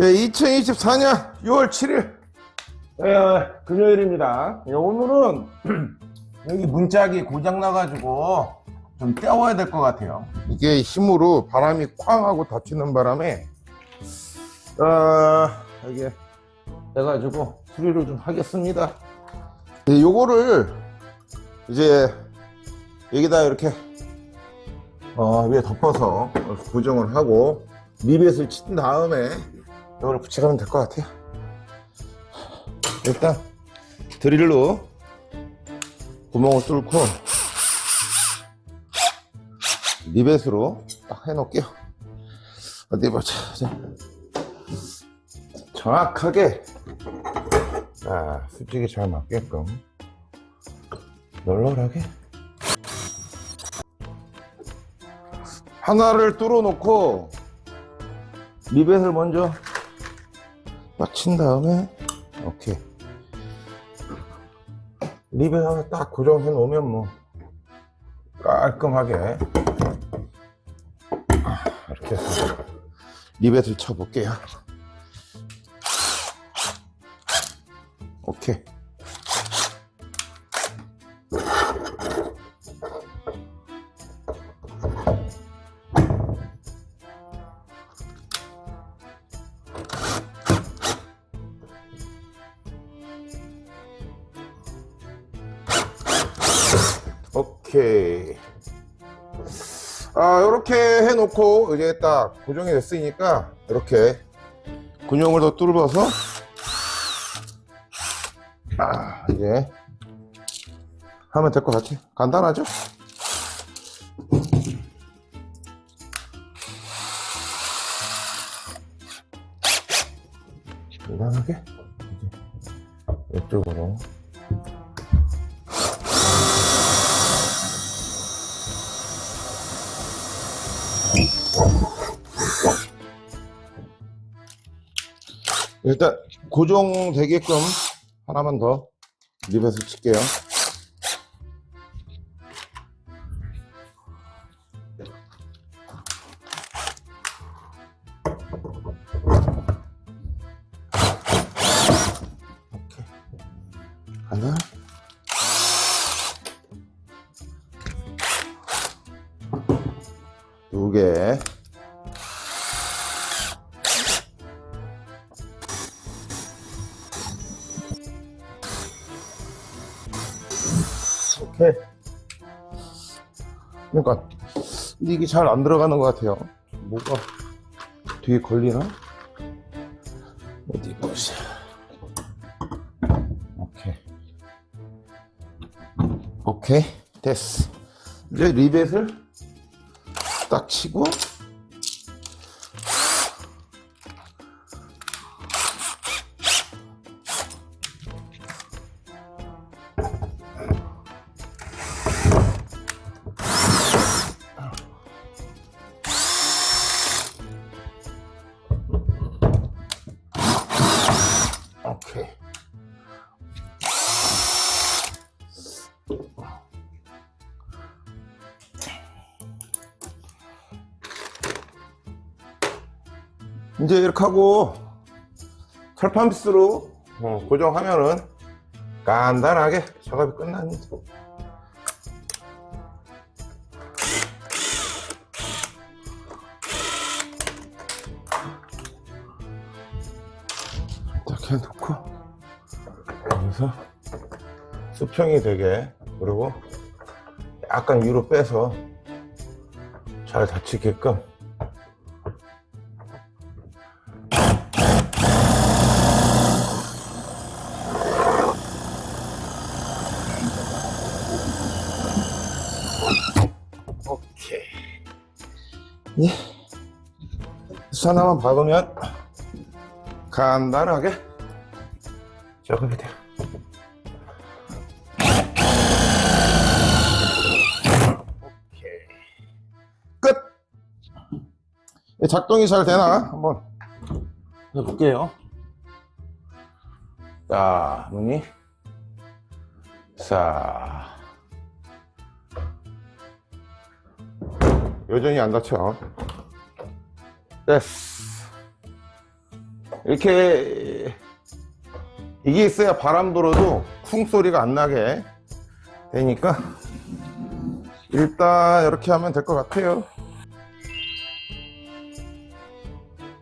예, 2024년 6월 7일 예, 금요일입니다. 예, 오늘은 여기 문짝이 고장 나가지고 좀 떼어야 될 것 같아요. 이게 힘으로 바람이 쾅 하고 닫히는 바람에 어, 이게 해가지고 수리를 좀 하겠습니다. 예, 요거를 이제 여기다 이렇게 어, 위에 덮어서 고정을 하고 리벳을 친 다음에 이걸 붙여가면 될 것 같아요. 일단 드릴로 구멍을 뚫고 리벳으로 딱 해놓을게요. 어디 보자. 자. 정확하게 자, 수직이 잘 맞게끔 널널하게 하나를 뚫어 놓고 리벳을 먼저 딱친 다음에 오케이. 리벳 하나 딱 고정해 놓으면 뭐 깔끔하게. 이렇게 해서 리벳을 쳐 볼게요. 오케이 오케이. 아, 이렇게 해놓고 이제 딱 고정이 됐으니까 이렇게 군용을 더 뚫어서 아, 이제 하면 될 것 같아. 간단하죠? 간단하게 이제 이쪽으로 일단 고정되게끔 하나만 더 리벳을 칠게요. 하나. 두 개. 오케이. 그러니까 이게 잘 안 들어가는 것 같아요. 뭐가 뒤에 걸리나? 어디 보자. 오케이. 오케이. 됐어. 이제 리벳을 딱 치고 이제 이렇게 하고 철판 피스로 어, 고정하면은 간단하게 작업이 끝납니다. 딱 해놓고 여기서 수평이 되게 그리고 약간 위로 빼서 잘 닫히게끔 예수 하나만 박으면 간단하게 작업이 돼요. 끝! 이 작동이 잘 되나? 한번 해볼게요. 자, 문이. 자. 여전히 안 닫혀. 됐어. 이렇게 이게 있어야 바람 불어도 쿵 소리가 안 나게 되니까 일단 이렇게 하면 될 것 같아요